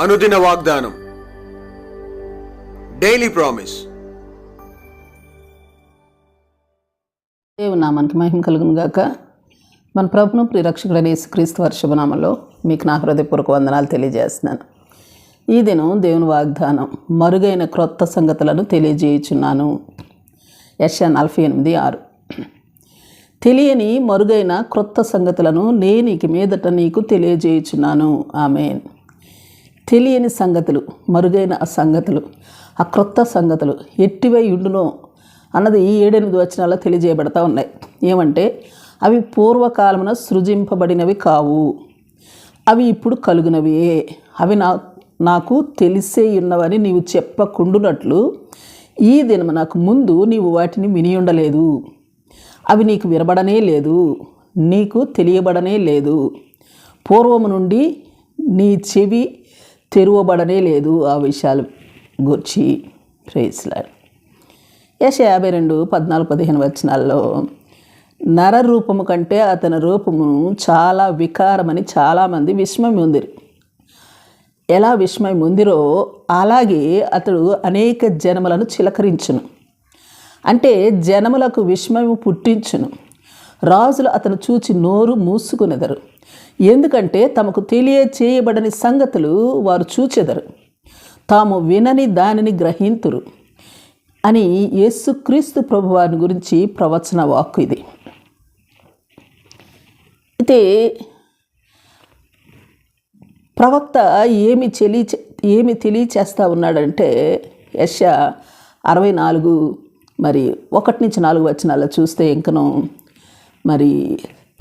అనుదిన వాగ్దానం. Daily promise దేవుని నామానికి మహిమ కలుగును గాక. మన ప్రభును ప్రిరక్షకుడైన యేసుక్రీస్తు వర్షభనామంలో మీకు నా హృదయపూర్వక వందనాలు తెలియజేస్తున్నాను. ఈ దినం దేవుని వాగ్దానం మరుగైన క్రొత్త సంగతులను తెలియజేయుచున్నాను. యశ నలభై ఎనిమిది ఆరు. తెలియని మరుగైన క్రొత్త సంగతులను నేను ఇక మీదట నీకు తెలియజేయుచున్నాను. ఆమెన్. తెలియని సంగతులు మరుగైన సంగతులు ఆ క్రొత్త సంగతులు ఎట్టివై ఉండునో అన్నది ఈ ఏడెనిమిది వచనాల్లో తెలియజేయబడతా ఉన్నాయి. ఏమంటే అవి పూర్వకాలమున సృజింపబడినవి కావు. అవి ఇప్పుడు కలుగునవే. అవి నా నాకు తెలిసే ఉన్నవని నీవు చెప్పకుండునట్లు ఈ దినం నాకు ముందు నీవు వాటిని విని ఉండలేదు. అవి నీకు వినబడనే లేదు. నీకు తెలియబడనే లేదు. పూర్వము నుండి నీ చెవి తెరువబడనే లేదు ఆ విషయాలు గుర్చి. ప్రేస్లాడు యశ యాభై రెండు పద్నాలుగు పదిహేను వచనాల్లో నర రూపము కంటే అతని రూపము చాలా వికారమని చాలామంది విస్మయం ఉందిరు ఎలా విస్మయం ఉందిరో అలాగే అతడు అనేక జనములను చిలకరించును. అంటే జనములకు విస్మయం పుట్టించును. రాజులు అతను చూచి నోరు మూసుకునేదరు. ఎందుకంటే తమకు తెలియచేయబడని సంగతులు వారు చూచెదరు. తాము వినని దానిని గ్రహింతురు అని యేసుక్రీస్తు ప్రభువారిని గురించి ప్రవచన వాక్కు ఇది. అయితే ప్రవక్త ఏమి చెలి ఏమి తెలియచేస్తా ఉన్నాడంటే యశ అరవై నాలుగు మరి ఒకటి నుంచి నాలుగు వచనాల్లో చూస్తే ఇంకను మరి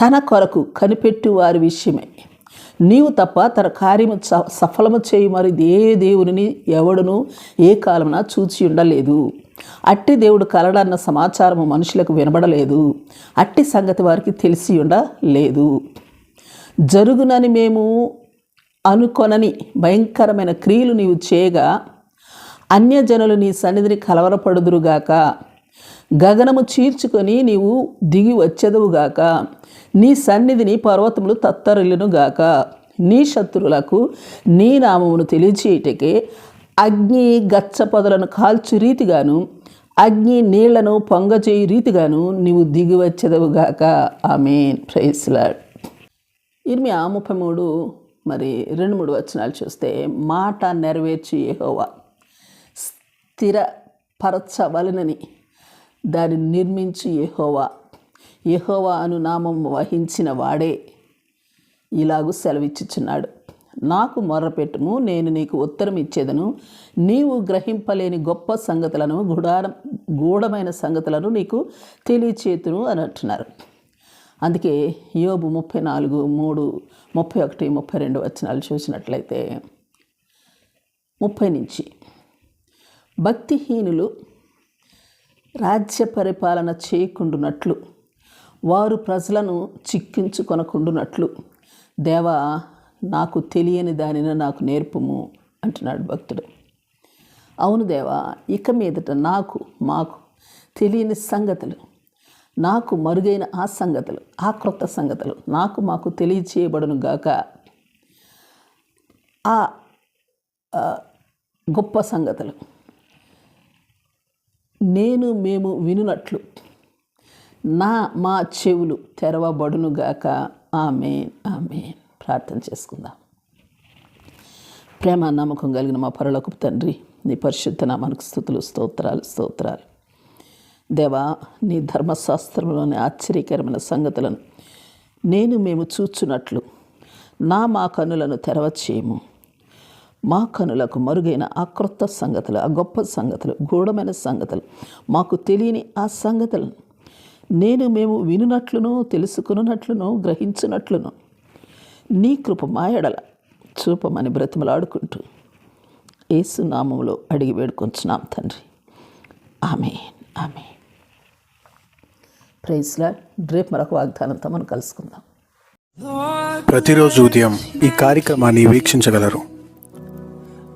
తన కొరకు కనిపెట్టు వారి విషయమే. నీవు తప్ప తన కార్యము స- సఫలము చేయు మరి ఏ దేవుని ఎవడును ఏ కాలమున చూచి ఉండలేదు. అట్టి దేవుడు కలడన్న సమాచారము మనుషులకు వినబడలేదు. అట్టి సంగతి వారికి తెలిసి ఉండలేదు. జరుగునని మేము అనుకొనని భయంకరమైన క్రియలు నీవు చేయగా అన్యజనులు నీ సన్నిధిని కలవరపడుదురుగాక. గగనము చీల్చుకొని నీవు దిగి వచ్చేదవుగాక నీ సన్నిధిని పర్వతములు తత్తరిల్లునుగాక నీ శత్రువులకు నీ నామమును తెలియచేయటకే అగ్ని గచ్చ పొదలను కాల్చు రీతిగాను అగ్ని నీళ్ళను పొంగచేయు రీతిగాను నీవు దిగి వచ్చేదవుగాక ఆమెన్. ప్రైస్లాడ్ ఇర్మియా ముప్పై మూడు మరి రెండు మూడు వచనాలు చూస్తే మాట నెరవేర్చి ఏహోవా స్థిరపరచవలనని. దానిని నిర్మించి యహోవా. యహోవా అను నామం వహించిన వాడే. ఇలాగూ సెలవిచ్చుచున్నాడు. నాకు మొర్రపెట్టుము నేను నీకు ఉత్తరం ఇచ్చేదను. నీవు గ్రహింపలేని గొప్ప సంగతులను గుడార గూఢమైన సంగతులను నీకు తెలియచేతును అని అంటున్నారు. అందుకే యోబు ముప్పై నాలుగు మూడు ముప్పై ఒకటి ముప్పై రెండు వచనాలు చూసినట్లయితే ముప్పై నుంచి భక్తిహీనులు రాజ్య పరిపాలన చేయకుండునట్లు వారు ప్రజలను చిక్కించుకొనకుండునట్లు. దేవా నాకు తెలియని దానిని నాకు నేర్పుము అంటున్నాడు భక్తుడు. అవును దేవా ఇక మీదట నాకు మాకు తెలియని సంగతులు నాకు మరుగైన ఆ సంగతులు ఆ క్రొత్త సంగతులు నాకు మాకు తెలియచేయబడును గాక. ఆ ఆ, గొప్ప సంగతులు. నేను మేము వినునట్లు నా మా చెవులు తెరవబడునుగాక ఆమె ఆమె ప్రార్థన చేసుకుందాం. ప్రేమ నమ్మకం కలిగిన మా పరలోకపు తండ్రి నీ పరిశుద్ధ నామానికి స్థుతులు స్తోత్రాలు స్తోత్రాలు. దేవా నీ ధర్మశాస్త్రంలోని ఆశ్చర్యకరమైన సంగతులను నేను మేము చూచున్నట్లు నా మా కనులను తెరవచేయము. మా కనులకు మరుగైన ఆ క్రొత్త సంగతులు ఆ గొప్ప సంగతులు గూఢమైన సంగతులు మాకు తెలియని ఆ సంగతులు నేను మేము వినునట్లును తెలుసుకున్నట్లును గ్రహించినట్లును నీ కృప మాయడల చూపమని బ్రతిమలాడుకుంటూ ఏసునామంలో అడిగి వేడుకొంచున్నాం తండ్రి. ఆమె ఆమె ప్రైజ్లా రేపు మరొక వాగ్దానంతో మనం కలుసుకుందాం. ప్రతిరోజు ఉదయం ఈ కార్యక్రమాన్ని వీక్షించగలరు.